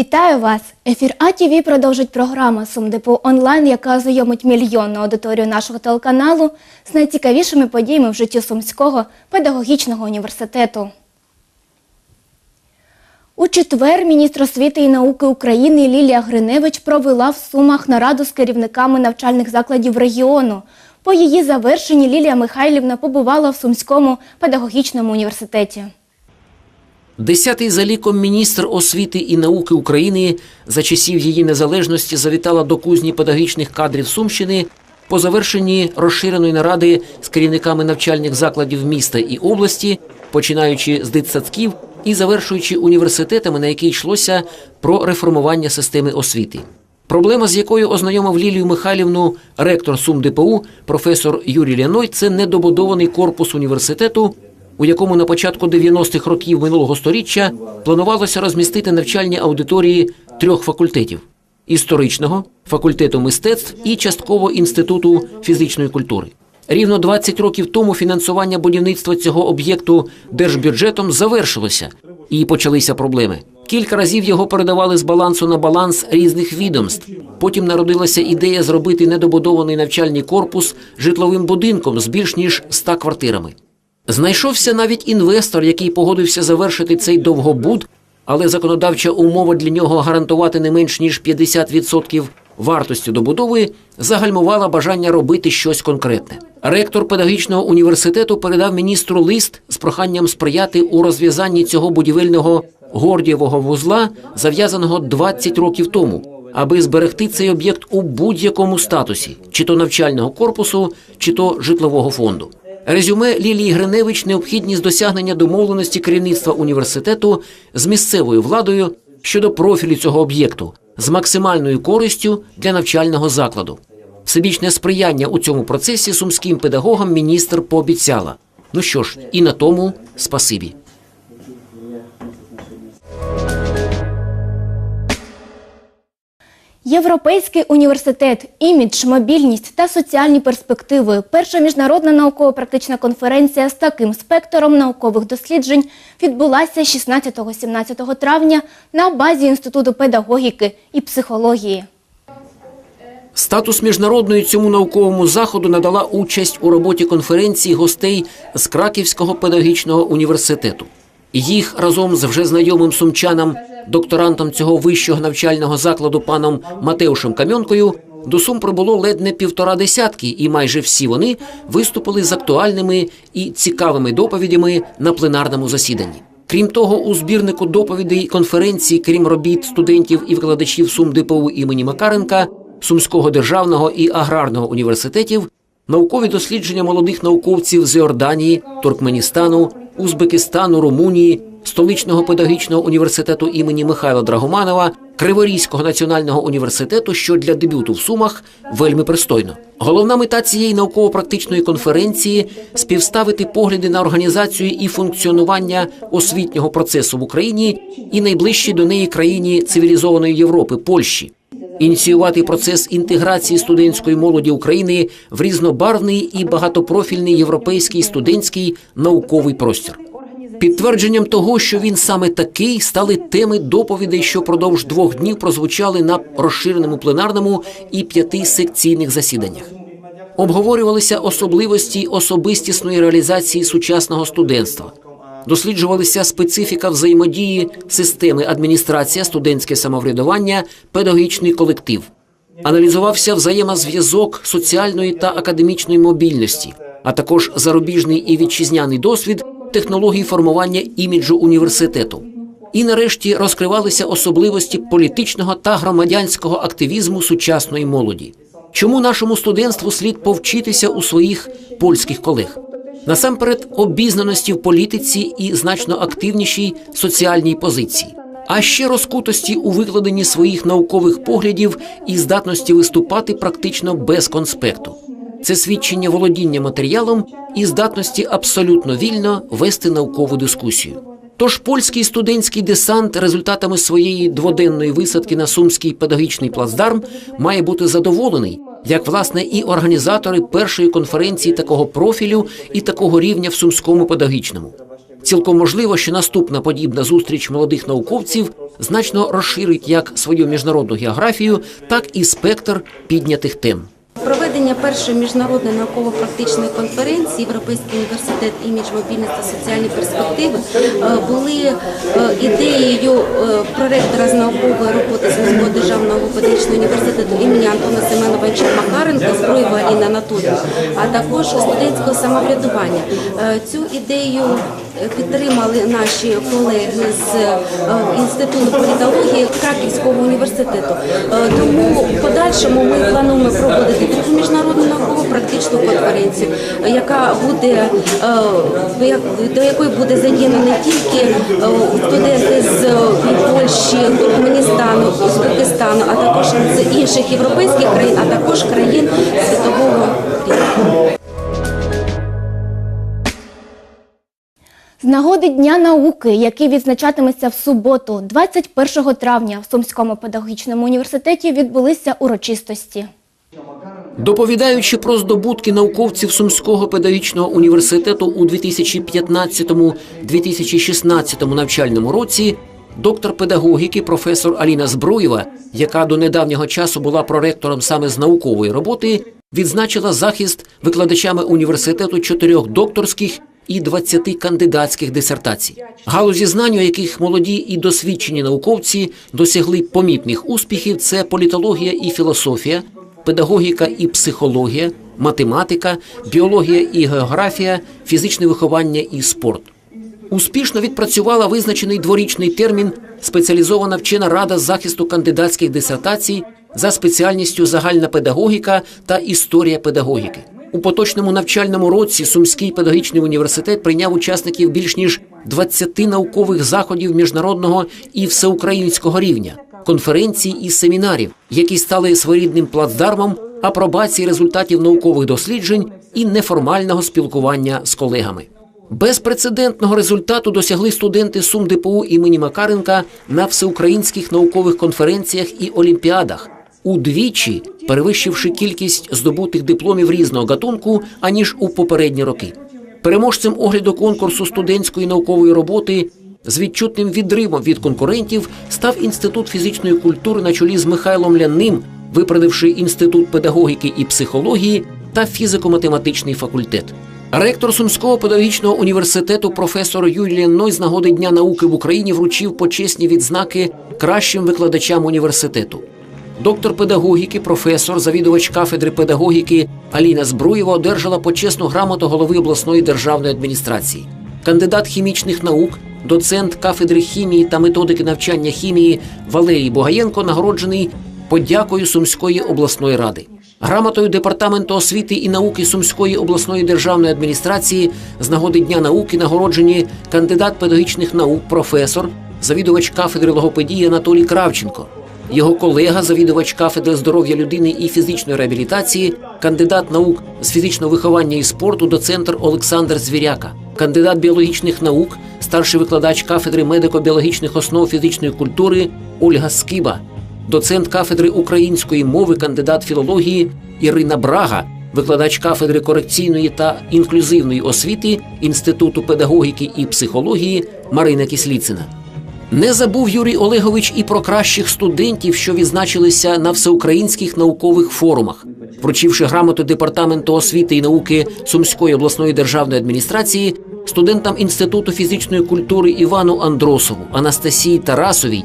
Вітаю вас! Ефір АТВ продовжить програма «Сумдепо онлайн, яка ознайомить мільйонну аудиторію нашого телеканалу з найцікавішими подіями в житті Сумського педагогічного університету. У четвер міністр освіти і науки України Лілія Гриневич провела в Сумах нараду з керівниками навчальних закладів регіону. По її завершенні Лілія Михайлівна побувала в Сумському педагогічному університеті. Десятий за ліком міністр освіти і науки України за часів її незалежності завітала до кузні педагогічних кадрів Сумщини по завершенні розширеної наради з керівниками навчальних закладів міста і області, починаючи з дитсадків і завершуючи університетами, на які йшлося про реформування системи освіти. Проблема, з якою ознайомив Лілію Михайлівну ректор СумДПУ професор Юрій Ляной, це недобудований корпус університету, у якому на початку 90-х років минулого століття планувалося розмістити навчальні аудиторії трьох факультетів: історичного, факультету мистецтв і частково інституту фізичної культури. Рівно 20 років тому фінансування будівництва цього об'єкту держбюджетом завершилося і почалися проблеми. Кілька разів його передавали з балансу на баланс різних відомств. Потім народилася ідея зробити недобудований навчальний корпус житловим будинком з більш ніж 100 квартирами. Знайшовся навіть інвестор, який погодився завершити цей довгобуд, але законодавча умова для нього гарантувати не менш ніж 50% вартості добудови загальмувала бажання робити щось конкретне. Ректор педагогічного університету передав міністру лист з проханням сприяти у розв'язанні цього будівельного гордієвого вузла, зав'язаного 20 років тому, аби зберегти цей об'єкт у будь-якому статусі, чи то навчального корпусу, чи то житлового фонду. Резюме Лілії Гриневич необхідність досягнення домовленості керівництва університету з місцевою владою щодо профілю цього об'єкту з максимальною користю для навчального закладу. Всебічне сприяння у цьому процесі сумським педагогам міністр пообіцяла. Ну що ж, і на тому спасибі. Європейський університет, імідж, мобільність та соціальні перспективи. Перша міжнародна науково-практична конференція з таким спектром наукових досліджень відбулася 16-17 травня на базі Інституту педагогіки і психології. Статус міжнародної цьому науковому заходу надала участь у роботі конференції гостей з Краківського педагогічного університету. Їх разом з вже знайомим сумчанам, докторантом цього вищого навчального закладу паном Матеушем Кам'янкою, до Сум прибуло ледь не півтора десятки, і майже всі вони виступили з актуальними і цікавими доповідями на пленарному засіданні. Крім того, у збірнику доповідей конференції, крім робіт студентів і викладачів Сум ДПУ імені Макаренка, Сумського державного і аграрного університетів, наукові дослідження молодих науковців з Йорданії, Туркменістану, Узбекистану, Румунії, столичного педагогічного університету імені Михайла Драгоманова, Криворізького національного університету, що для дебюту в Сумах вельми пристойно. Головна мета цієї науково-практичної конференції співставити погляди на організацію і функціонування освітнього процесу в Україні і найближчій до неї країні цивілізованої Європи Польщі ініціювати процес інтеграції студентської молоді України в різнобарвний і багатопрофільний європейський студентський науковий простір. Підтвердженням того, що він саме такий, стали теми доповідей, що продовж двох днів прозвучали на розширеному пленарному і п'яти секційних засіданнях. Обговорювалися особливості особистісної реалізації сучасного студентства. Досліджувалися специфіка взаємодії системи адміністрація, студентське самоврядування, педагогічний колектив. Аналізувався взаємозв'язок соціальної та академічної мобільності, а також зарубіжний і вітчизняний досвід технологій формування іміджу університету. І нарешті розкривалися особливості політичного та громадянського активізму сучасної молоді. Чому нашому студентству слід повчитися у своїх польських колег? Насамперед, обізнаності в політиці і значно активнішій соціальній позиції, а ще розкутості у викладенні своїх наукових поглядів і здатності виступати практично без конспекту. Це свідчення володіння матеріалом і здатності абсолютно вільно вести наукову дискусію. Тож польський студентський десант результатами своєї дводенної висадки на сумський педагогічний плацдарм має бути задоволений, як власне і організатори першої конференції такого профілю і такого рівня в сумському педагогічному. Цілком можливо, що наступна подібна зустріч молодих науковців значно розширить як свою міжнародну географію, так і спектр піднятих тем. Проведення першої міжнародної науково-практичної конференції Європейський університет імідж, мобільність та соціальні перспективи е, були е, ідеєю е, проректора з наукової роботи Сумського державного педагогічного університету імені Антона Семеновича Макаренка Зброєва Аліна Анатоліївна, а також студентського самоврядування. Цю ідею підтримали наші колеги з інституту політології Краківського університету. Тому подальшому ми плануємо проводити таку міжнародну науково-практичну конференцію, е, яка буде е, до якої буде задіяно не тільки е, студенти з е, Польщі, Туркменістану, Узбекистану, а також з інших європейських країн, а також країн світового рівня. З нагоди Дня науки, який відзначатиметься в суботу, 21 травня в Сумському педагогічному університеті відбулися урочистості. Доповідаючи про здобутки науковців Сумського педагогічного університету у 2015-2016 навчальному році, доктор педагогіки професор Аліна Збруєва, яка до недавнього часу була проректором саме з наукової роботи, відзначила захист викладачами університету чотирьох докторських і 20 кандидатських дисертацій. Галузі знань, у яких молоді і досвідчені науковці досягли помітних успіхів, це політологія і філософія, педагогіка і психологія, математика, біологія і географія, фізичне виховання і спорт. Успішно відпрацювала визначений дворічний термін спеціалізована вчена рада захисту кандидатських дисертацій за спеціальністю загальна педагогіка та історія педагогіки. У поточному навчальному році Сумський педагогічний університет прийняв учасників більш ніж 20 наукових заходів міжнародного і всеукраїнського рівня, конференцій і семінарів, які стали своєрідним плацдармом апробації результатів наукових досліджень і неформального спілкування з колегами. Безпрецедентного результату досягли студенти Сум ДПУ імені Макаренка на всеукраїнських наукових конференціях і олімпіадах, удвічі перевищивши кількість здобутих дипломів різного гатунку аніж у попередні роки. Переможцем огляду конкурсу студентської наукової роботи з відчутним відривом від конкурентів став інститут фізичної культури на чолі з Михайлом Лянним, виправивши інститут педагогіки і психології та фізико-математичний факультет. Ректор Сумського педагогічного університету професор Юрій Ной з нагоди Дня науки в Україні вручив почесні відзнаки кращим викладачам університету. Доктор педагогіки, професор, завідувач кафедри педагогіки Аліна Збруєва одержала почесну грамоту голови обласної державної адміністрації. Кандидат хімічних наук, доцент кафедри хімії та методики навчання хімії Валерій Богаєнко нагороджений подякою Сумської обласної ради. Грамотою департаменту освіти і науки Сумської обласної державної адміністрації з нагоди Дня науки нагороджені кандидат педагогічних наук, професор, завідувач кафедри логопедії Анатолій Кравченко, його колега, завідувач кафедри здоров'я людини і фізичної реабілітації, кандидат наук з фізичного виховання і спорту, доцентр Олександр Звіряка, кандидат біологічних наук, старший викладач кафедри медико-біологічних основ фізичної культури Ольга Скиба, доцент кафедри української мови, кандидат філології Ірина Брага, викладач кафедри корекційної та інклюзивної освіти Інституту педагогіки і психології Марина Кисліцина. Не забув Юрій Олегович і про кращих студентів, що відзначилися на всеукраїнських наукових форумах, вручивши грамоту департаменту освіти і науки Сумської обласної державної адміністрації, студентам інституту фізичної культури Івану Андросову, Анастасії Тарасовій,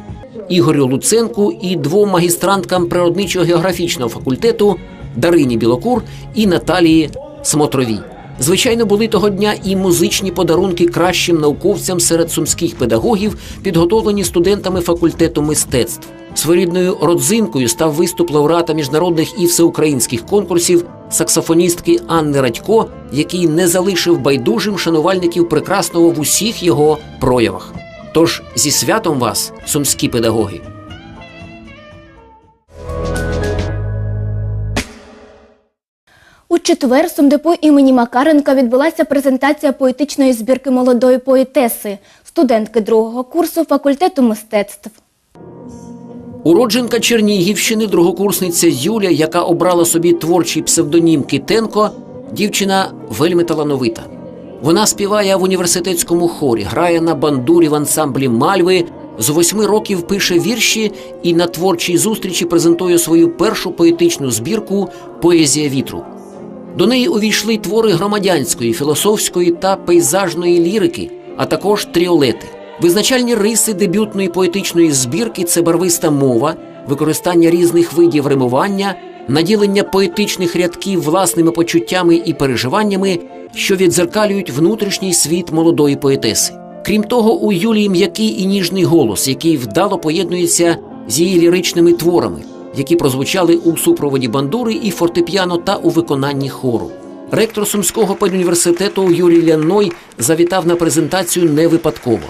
Ігорю Луценку і двом магістранткам природничо-географічного факультету Дарині Білокур і Наталії Смотровій. Звичайно, були того дня і музичні подарунки кращим науковцям серед сумських педагогів, підготовлені студентами факультету мистецтв. Своєрідною родзинкою став виступ лауреата міжнародних і всеукраїнських конкурсів саксофоністки Анни Радько, який не залишив байдужим шанувальників прекрасного в усіх його проявах. Тож зі святом вас, сумські педагоги! Четвер в Сумдепу імені Макаренка відбулася презентація поетичної збірки молодої поетеси, студентки другого курсу факультету мистецтв. Уродженка Чернігівщини, другокурсниця Юля, яка обрала собі творчий псевдонім Китенко, дівчина вельми талановита. Вона співає в університетському хорі, грає на бандурі в ансамблі Мальви, З восьми років пише вірші і на творчій зустрічі презентує свою першу поетичну збірку Поезія вітру. До неї увійшли твори громадянської, філософської та пейзажної лірики, а також тріолети. Визначальні риси дебютної поетичної збірки це барвиста мова, використання різних видів римування, наділення поетичних рядків власними почуттями і переживаннями, що відзеркалюють внутрішній світ молодої поетеси. Крім того, у Юлії м'який і ніжний голос, який вдало поєднується з її ліричними творами, які прозвучали у супроводі бандури і фортепіано та у виконанні хору. Ректор Сумського педуніверситету Юрій Ляной завітав на презентацію не випадково.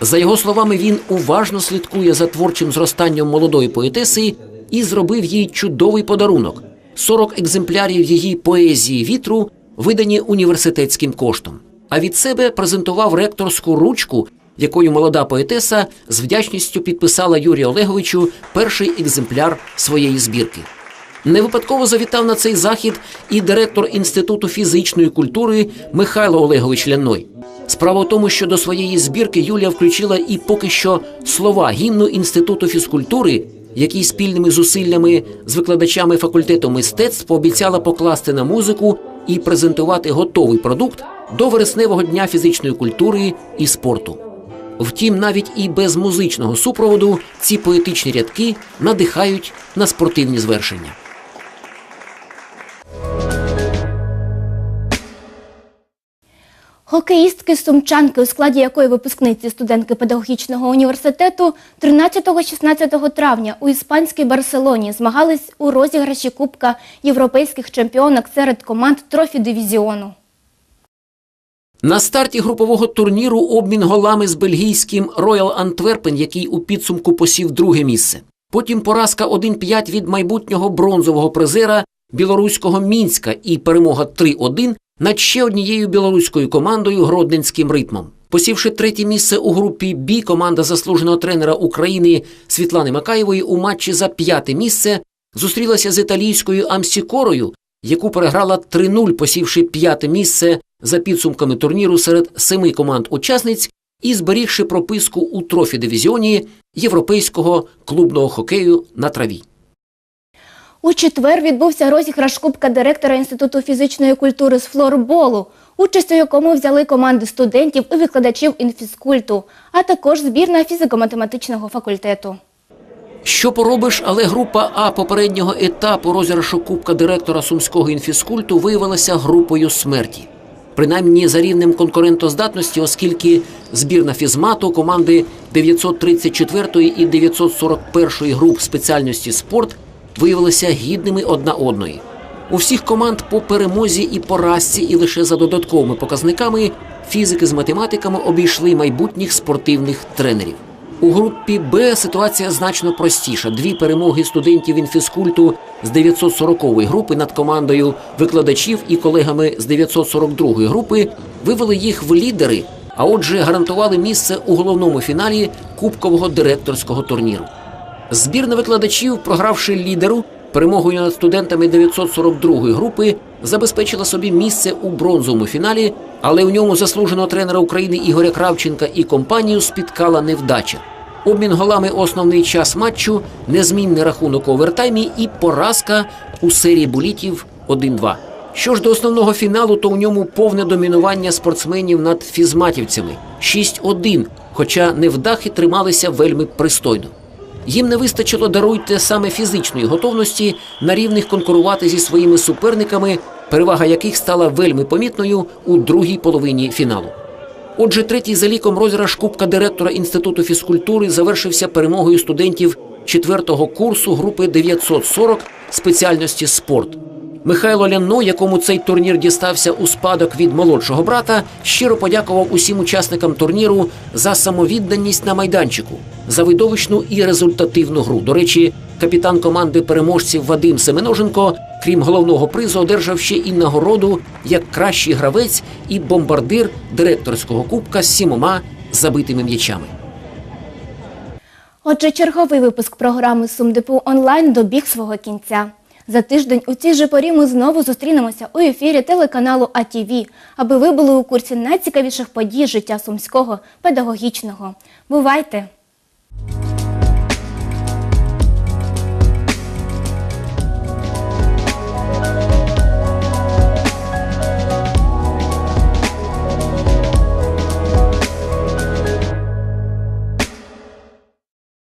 За його словами, він уважно слідкує за творчим зростанням молодої поетеси і зробив їй чудовий подарунок 40 екземплярів її поезії вітру, видані університетським коштом. А від себе презентував ректорську ручку, якою молода поетеса з вдячністю підписала Юрію Олеговичу перший екземпляр своєї збірки. Не випадково завітав на цей захід і директор Інституту фізичної культури Михайло Олегович Ляной. Справа в тому, що до своєї збірки Юлія включила і поки що слова гімну Інституту фізкультури, які спільними зусиллями з викладачами факультету мистецтв пообіцяла покласти на музику і презентувати готовий продукт до вересневого дня фізичної культури і спорту. Втім, навіть і без музичного супроводу ці поетичні рядки надихають на спортивні звершення. Хокеїстки сумчанки, у складі якої випускниці студентки педагогічного університету 13-16 травня у іспанській Барселоні змагались у розіграші Кубка європейських чемпіонок серед команд трофі дивізіону. На старті групового турніру обмін голами з бельгійським Роял Антверпен, який у підсумку посів друге місце. Потім поразка 1-5 від майбутнього бронзового призера білоруського Мінська і перемога 3-1 над ще однією білоруською командою Гродненським ритмом. Посівши третє місце у групі Бі, команда заслуженого тренера України Світлани Макаєвої у матчі за п'яте місце зустрілася з італійською Амсікорою, яку переграла 3-0, посівши п'яте місце за підсумками турніру серед семи команд-учасниць і зберігши прописку у трофі-дивізіоні європейського клубного хокею на траві. У четвер відбувся розіграш Кубка директора Інституту фізичної культури з флорболу, участь у якому взяли команди студентів і викладачів інфізкульту, а також збірна фізико-математичного факультету. Що поробиш, але група А попереднього етапу розіграшу Кубка директора Сумського інфізкульту виявилася групою смерті. Принаймні за рівнем конкурентоздатності, оскільки збірна фізмату команди 934 і 941 груп спеціальності спорт виявилися гідними одна одної. У всіх команд по перемозі і поразці, і лише за додатковими показниками фізики з математиками обійшли майбутніх спортивних тренерів. У групі Б ситуація значно простіша. Дві перемоги студентів інфізкульту з 940-ї групи над командою викладачів і колегами з 942-ї групи вивели їх в лідери, а отже, гарантували місце у головному фіналі кубкового директорського турніру. Збірна викладачів, програвши лідеру, перемогою над студентами 942-ї групи, забезпечила собі місце у бронзовому фіналі, але у ньому заслуженого тренера України Ігоря Кравченка і компанію спіткала невдача. Обмін голами основний час матчу, незмінний рахунок у овертаймі і поразка у серії булітів 1-2. Що ж до основного фіналу, то у ньому повне домінування спортсменів над фізматівцями 6-1, хоча невдахи трималися вельми пристойно. Їм не вистачило даруйте саме фізичної готовності на рівних конкурувати зі своїми суперниками, перевага яких стала вельми помітною у другій половині фіналу. Отже, третій за ліком розіграш Кубка директора Інституту фізкультури завершився перемогою студентів четвертого курсу групи 940 спеціальності спорт. Михайло Ляно, якому цей турнір дістався у спадок від молодшого брата, щиро подякував усім учасникам турніру за самовідданість на майданчику, за видовищну і результативну гру. До речі, капітан команди переможців Вадим Семеноженко, крім головного призу, одержав ще і нагороду як кращий гравець і бомбардир директорського кубка з сімома забитими м'ячами. Отже, черговий випуск програми «Сумдепу онлайн добіг свого кінця. За тиждень у цій же порі ми знову зустрінемося у ефірі телеканалу АТВ, аби ви були у курсі найцікавіших подій життя сумського педагогічного. Бувайте!